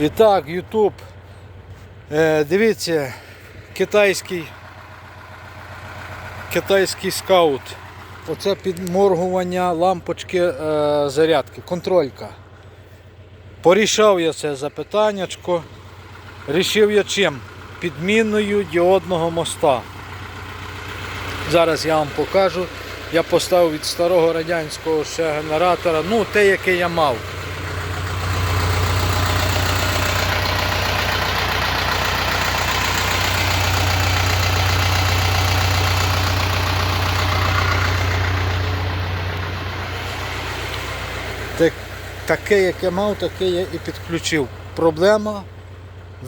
І так, YouTube. Е, дивіться, китайський китайський скаут. Оце підморгування лампочки е, зарядки, контролька. Порішав я це запитаннячко. Рішив я чим? Підміною діодного моста. Зараз я вам покажу. Я поставив від старого радянського ще генератора, ну те, яке я мав. Те- Таке, яке мав, таке я і підключив. Проблема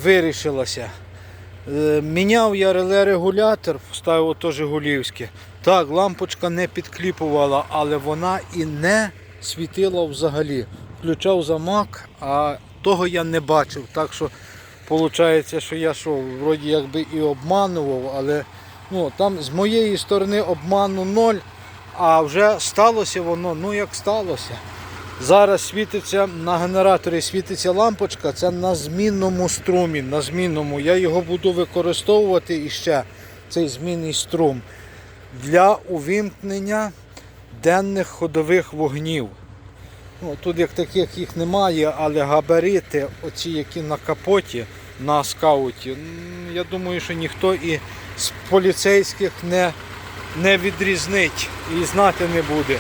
вирішилася. Е, Міняв я реле регулятор, вставив теж гулівське. Так, лампочка не підкліпувала, але вона і не світила взагалі. Включав замок, а того я не бачив. Так що виходить, що я що, вроді якби і обманував, але ну, там з моєї сторони обману ноль, а вже сталося воно, ну як сталося. Зараз світиться на генераторі світиться лампочка, це на змінному струмі. На змінному. Я його буду використовувати іще, цей змінний струм, для увімкнення денних ходових вогнів. Ну, тут як таких їх немає, але габарити, оці, які на капоті на скауті, я думаю, що ніхто і з поліцейських не, не відрізнить і знати не буде.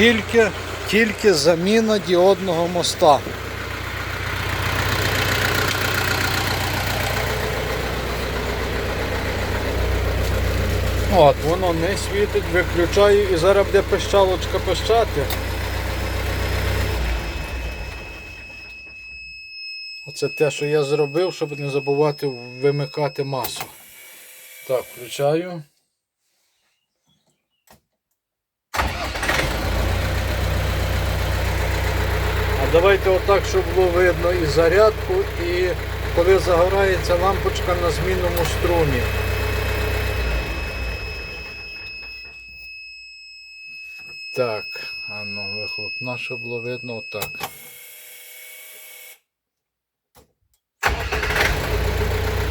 Тільки, тільки заміна діодного моста. От, воно не світить, виключаю і зараз буде пищалочка пищати. Оце те, що я зробив, щоб не забувати вимикати масу. Так, включаю. Давайте отак, щоб було видно і зарядку, і коли загорається лампочка на змінному струмі. Так, а ну вихлопна, щоб було видно отак.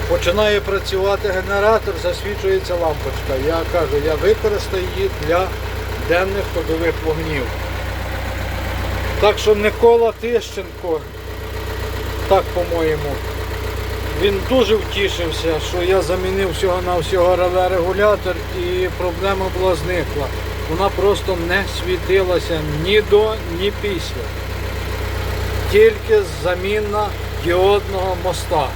Починає працювати генератор, засвічується лампочка. Я кажу, я використаю її для денних ходових вогнів. Так що Микола Тищенко, так по-моєму, він дуже втішився, що я замінив всього на всього регулятор і проблема була зникла. Вона просто не світилася ні до, ні після. Тільки заміна діодного моста.